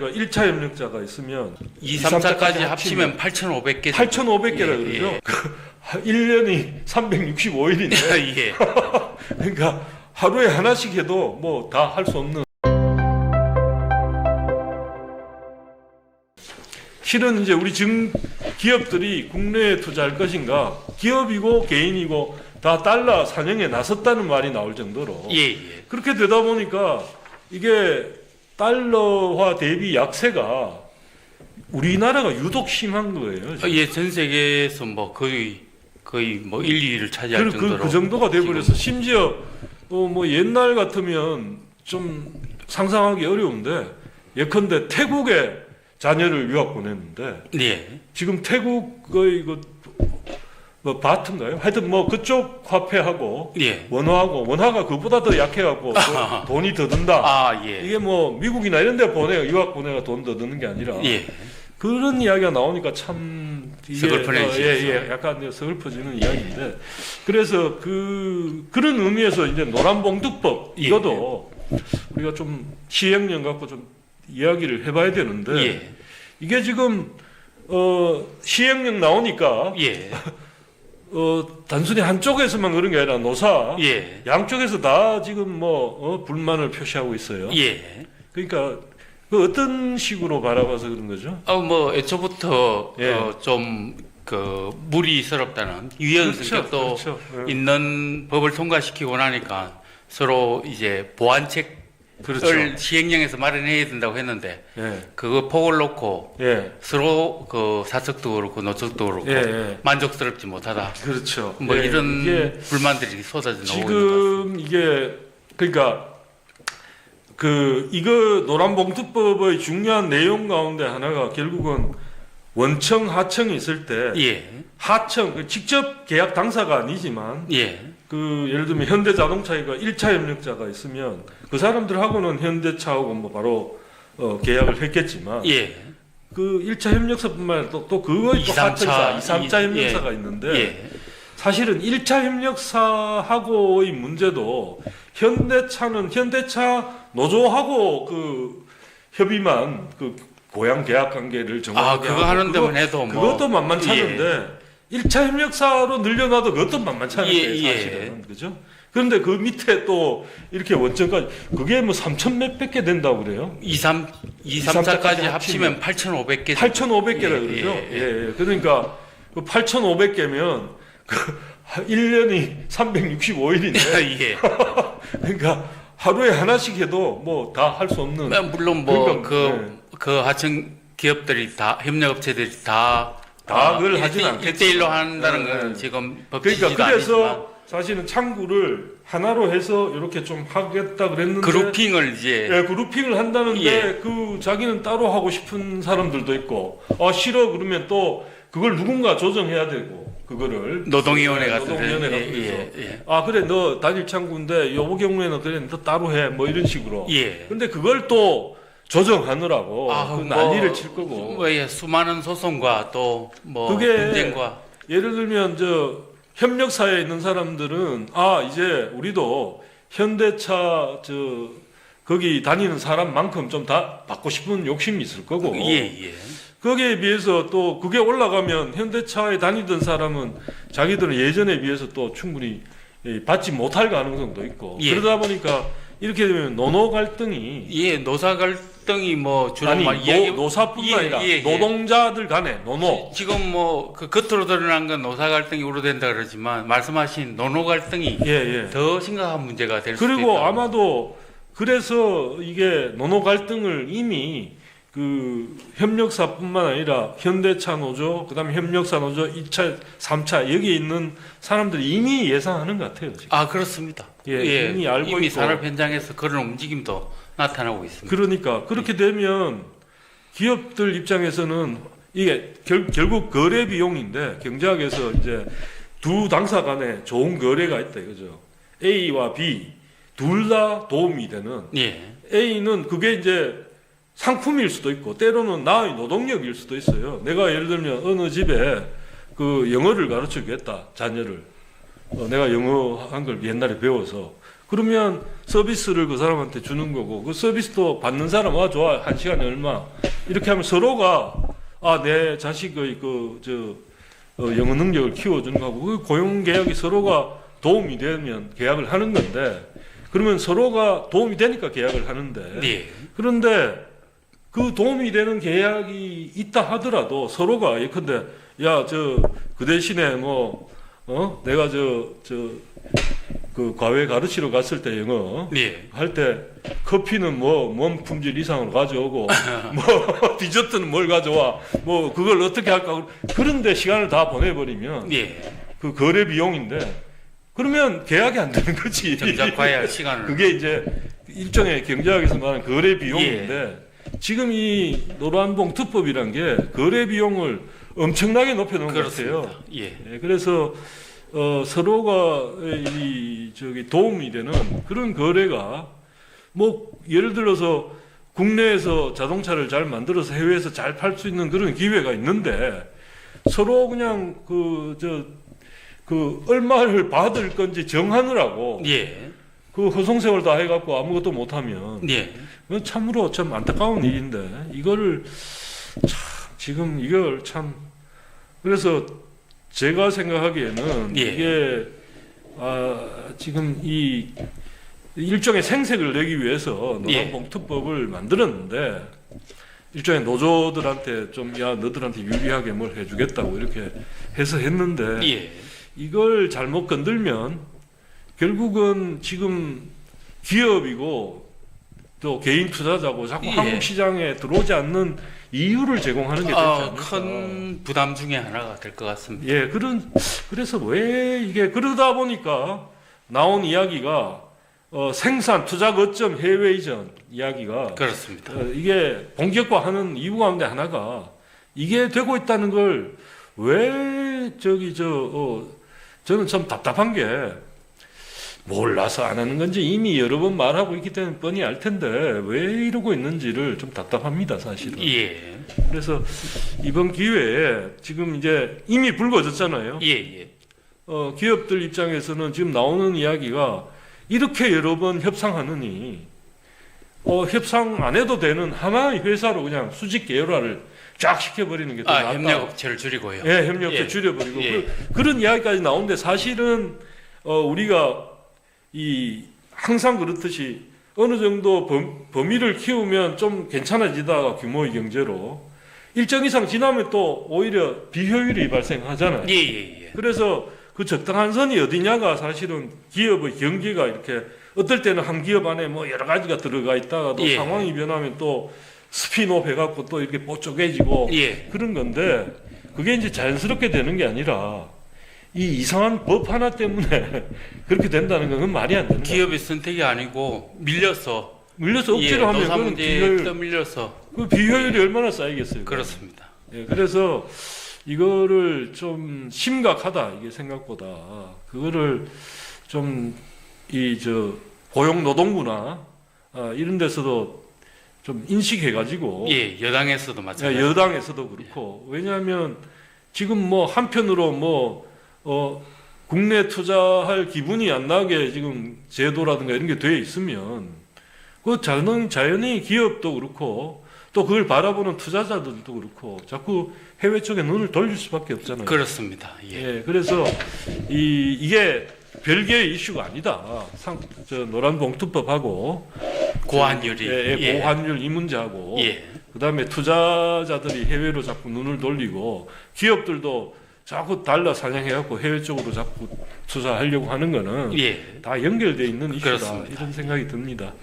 그러니까 1차 협력자가 있으면 2, 3, 4까지 합치면 8,500개. 8,500개라 예, 그러죠. 그 1년이 365일인데 예. 그러니까 하루에 하나씩 해도 뭐 다 할 수 없는 실은 이제 우리 증 기업들이 국내에 투자할 것인가 기업이고 개인이고 다 달러 산영에 나섰다는 말이 나올 정도로 예, 예. 그렇게 되다 보니까 이게 달러화 대비 약세가 우리나라가 유독 심한 거예요. 어, 예, 전 세계에서 뭐 거의 거의 뭐 1, 2위를 차지할 그, 정도로 그, 그 정도가 돼 버려서 심지어 어, 뭐 옛날 같으면 좀 상상하기 어려운데 예컨대 태국에 자녀를 유학 보냈는데 예. 지금 태국의 그 뭐 바트인가요? 하여튼 뭐 그쪽 화폐하고 예. 원화하고 원화가 그보다 더 약해갖고 그 돈이 더 든다. 아, 예. 이게 뭐 미국이나 이런 데 보내 유학 보내가 돈 더 드는 게 아니라 예. 그런 이야기가 나오니까 참 이게 어, 예, 예, 약간 서글퍼지는 이야기인데 그래서 그 그런 의미에서 이제 노란봉투법 예. 이것도 우리가 좀 시행령 갖고 좀 이야기를 해봐야 되는데 예. 이게 지금 어 시행령 나오니까 예. 어 단순히 한쪽에서만 그런 게 아니라 노사 예. 양쪽에서 다 지금 뭐 어, 불만을 표시하고 있어요. 예. 그러니까 그 어떤 식으로 바라봐서 그런 거죠? 어, 뭐 애초부터 예. 어, 좀그 무리스럽다는 유연 성격도 그렇죠. 예. 있는 법을 통과시키고 나니까 서로 이제 보완책을 그렇죠. 시행령에서 마련해야 된다고 했는데 예. 그거 폭을 놓고 예. 서로 그 사측도 그렇고 노측도 그렇고 예. 예. 만족스럽지 못하다. 그렇죠. 뭐 예, 이런 불만들이 쏟아져 나오고 지금 이게 그러니까 그 이거 노란봉투법의 중요한 내용 가운데 하나가 결국은 원청 하청이 있을 때. 예. 하청 그 직접 계약 당사가 아니지만 예. 그 예를 들면 현대자동차가 1차 협력자가 있으면 그 사람들하고는 현대차하고 뭐 바로 어, 계약을 했겠지만 예. 그 1차 협력사뿐만 아니라 또, 또 그거의 이, 또 하청사, 2, 3차 이- 협력사가 있는데 예. 사실은 1차 협력사하고의 문제도 현대차는 현대차 노조하고 그 협의만 그 고양 계약 관계를 아, 정하게 그거 하는 데만 해도 뭐 그것도 만만찮은데 1차 협력사로 늘려놔도 그것도 만만찮은데 예, 예. 사실은 그죠? 그런데 그 밑에 또 이렇게 원점까지 그게 뭐 3천 몇백 개 된다고 그래요? 2, 3, 2, 3, 3, 4까지 합치면 합치면 8,500개. 8,500개라 예, 그러죠? 예, 예, 예. 예. 그러니까 그 8,500개면 그 1년이 365일인데 예. 그러니까 하루에 하나씩 해도 뭐 다 할 수 없는 뭐, 물론 뭐 그러니까, 그그 하청 기업들이 다 협력업체들이 다 다 그걸 하진 않겠지만. 일대일로 한다는 네, 건 네. 지금 법치지도 그러니까 아니지만 그래서 사실은 창구를 하나로 해서 이렇게 좀 하겠다 그랬는데 그룹핑을 이제 예, 그룹핑을 한다는데 예. 그 자기는 따로 하고 싶은 사람들도 있고 아 싫어 그러면 또 그걸 누군가 조정해야 되고 그거를 노동위원회 예, 같은 노동위원회 데는 같은 데서 예, 예, 아 그래 너 단일 창구인데 요 경우에는 그래 너 따로 해 뭐 이런 식으로 예. 근데 그걸 또 조정하느라고 아, 그 뭐, 난리를 칠 거고 뭐, 예, 수많은 소송과 또뭐 그게 분쟁과 예를 들면 저 협력사에 있는 사람들은 아 이제 우리도 현대차 저 거기 다니는 사람만큼 좀 다 받고 싶은 욕심이 있을 거고 예, 예. 거기에 비해서 또 그게 올라가면 현대차에 다니던 사람은 자기들은 예전에 비해서 또 충분히 예, 받지 못할 가능성도 있고 예. 그러다 보니까 이렇게 되면 노노 갈등이 예, 노사 갈 등이 뭐 주로 아니 이야기- 노, 노사뿐만 예, 아니라 예, 예. 노동자들 간에 노노 지- 지금 뭐 그 겉으로 드러난 건 노사 갈등이 우려된다 그러지만 말씀하신 노노 갈등이 예, 예. 더 심각한 문제가 될 수도 있다. 그리고 아마도 그래서 이게 노노 갈등을 이미 그 협력사뿐만 아니라 현대차 노조, 그다음에 협력사 노조 2차, 3차 여기 있는 사람들이 이미 예상하는 것 같아요. 지금. 아 그렇습니다. 예, 이미 알고 이미 있고. 산업 현장에서 그런 움직임도 나타나고 있습니다. 그러니까 그렇게 되면 기업들 입장에서는 이게 결, 결국 거래 비용인데 경제학에서 이제 두 당사 간에 좋은 거래가 있다 이거죠. A와 B 둘 다 도움이 되는 예, A는 그게 이제 상품일 수도 있고 때로는 나의 노동력일 수도 있어요. 내가 예를 들면 어느 집에 그 영어를 가르쳐 주겠다 자녀를 어, 내가 영어 한 걸 옛날에 배워서 그러면 서비스를 그 사람한테 주는 거고 그 서비스도 받는 사람 와 좋아 한 시간에 얼마 이렇게 하면 서로가 아 내 자식의 그저 어, 영어 능력을 키워주는 거고 그 고용 계약이 서로가 도움이 되면 계약을 하는 건데 그러면 서로가 도움이 되니까 계약을 하는데 예. 그런데 그 도움이 되는 계약이 있다 하더라도 서로가 예컨대 야 저 그 대신에 뭐 어? 내가 저 저 그 과외 가르치러 갔을 때 영어? 예. 할때 커피는 뭐 몸 품질 이상으로 가져오고 뭐 디저트는 뭘 가져와 뭐 그걸 어떻게 할까 그런데 시간을 다 보내버리면 예. 그 거래 비용인데 그러면 계약이 안 되는 거지. 정작 과외할 시간을. 그게 이제 일종의 경제학에서 말하는 거래 비용인데 지금 이 노란봉 특법이란 게 거래 비용을 엄청나게 높여놓은 것 같아요. 그렇습니다. 예. 예, 그래서 어, 서로가 이 저기 도움이 되는 그런 거래가 뭐 예를 들어서 국내에서 자동차를 잘 만들어서 해외에서 잘 팔 수 있는 그런 기회가 있는데 서로 그냥 그 저그 얼마를 받을 건지 정하느라고 예. 그 허송세월 다 해갖고 아무것도 못하면 예. 그건 참으로 참 안타까운 일인데 이거를 참 지금 이걸 참 그래서 제가 생각하기에는 예. 이게 아 지금 이 일종의 생색을 내기 위해서 예. 노란봉투법을 만들었는데 일종의 노조들한테 좀 야 너들한테 유리하게 뭘 해주겠다고 이렇게 해서 했는데 예. 이걸 잘못 건들면 결국은 지금 기업이고 또 개인 투자자고 자꾸 예. 한국 시장에 들어오지 않는 이유를 제공하는 게 되지 어, 않을까. 큰 부담 중에 하나가 될 것 같습니다. 예, 그런 그래서 왜 이게 그러다 보니까 나온 이야기가 어, 생산 투자 거점 해외 이전 이야기가 그렇습니다. 어, 이게 본격화하는 이유 가운데 하나가 이게 되고 있다는 걸 왜 저기 저 어, 저는 참 답답한 게 몰라서 안 하는 건지 이미 여러 번 말하고 있기 때문에 뻔히 알 텐데 왜 이러고 있는지를 좀 답답합니다 사실은. 예. 그래서 이번 기회에 지금 이제 이미 불거졌잖아요. 예, 예. 어, 기업들 입장에서는 지금 나오는 이야기가 이렇게 여러 번 협상하느니 어, 협상 안 해도 되는 하나의 회사로 그냥 수직 계열화를 쫙 시켜버리는 게더 아, 낫다. 협력업체를 줄이고요. 예, 협력도 예. 줄여버리고 예. 그, 런 이야기까지 나오는데 사실은 어, 우리가 이 항상 그렇듯이 어느 정도 범, 범위를 키우면 좀 괜찮아지다가 규모의 경제로 일정 이상 지나면 또 오히려 비효율이 발생하잖아요. 예, 예, 예. 그래서 그 적당한 선이 어디냐가 사실은 기업의 경기가 이렇게 어떨 때는 한 기업 안에 뭐 여러 가지가 들어가 있다가 또 예. 상황이 변하면 또 스피노 해갖고 또 이렇게 뽀쪽해지고 예. 그런 건데 그게 이제 자연스럽게 되는 게 아니라 이 이상한 법 하나 때문에 그렇게 된다는 건 말이 안 거예요. 기업의 선택이 아니고 밀려서 물려서 억지로 예, 하면 그건 문제에 비효율, 떠밀려서 그 비효율이 얼마나 쌓이겠어요. 그렇습니다. 예, 그래서 이거를 좀 심각하다 이게 생각보다 그거를 좀 이 저 고용 노동부나 아, 이런 데서도 좀 인식해가지고 예, 여당에서도 마찬가지. 여당에서도 그렇고 왜냐하면 지금 뭐 한편으로 뭐 어, 국내 투자할 기분이 안 나게 지금 제도라든가 이런 게 돼 있으면 그 자연 자연히 기업도 그렇고 또 그걸 바라보는 투자자들도 그렇고 자꾸 해외 쪽에 눈을 돌릴 수밖에 없잖아요. 그렇습니다. 예. 예, 그래서 이 이게 별개의 이슈가 아니다. 상, 저 노란 봉투법하고 고환율이 예, 예, 고환율 이 문제하고 예. 그다음에 투자자들이 해외로 자꾸 눈을 돌리고 기업들도 자꾸 달러 사냥해갖고 해외 쪽으로 자꾸 투자하려고 하는 거는 예. 다 연결돼 있는 이슈다 그렇습니다. 이런 생각이 듭니다.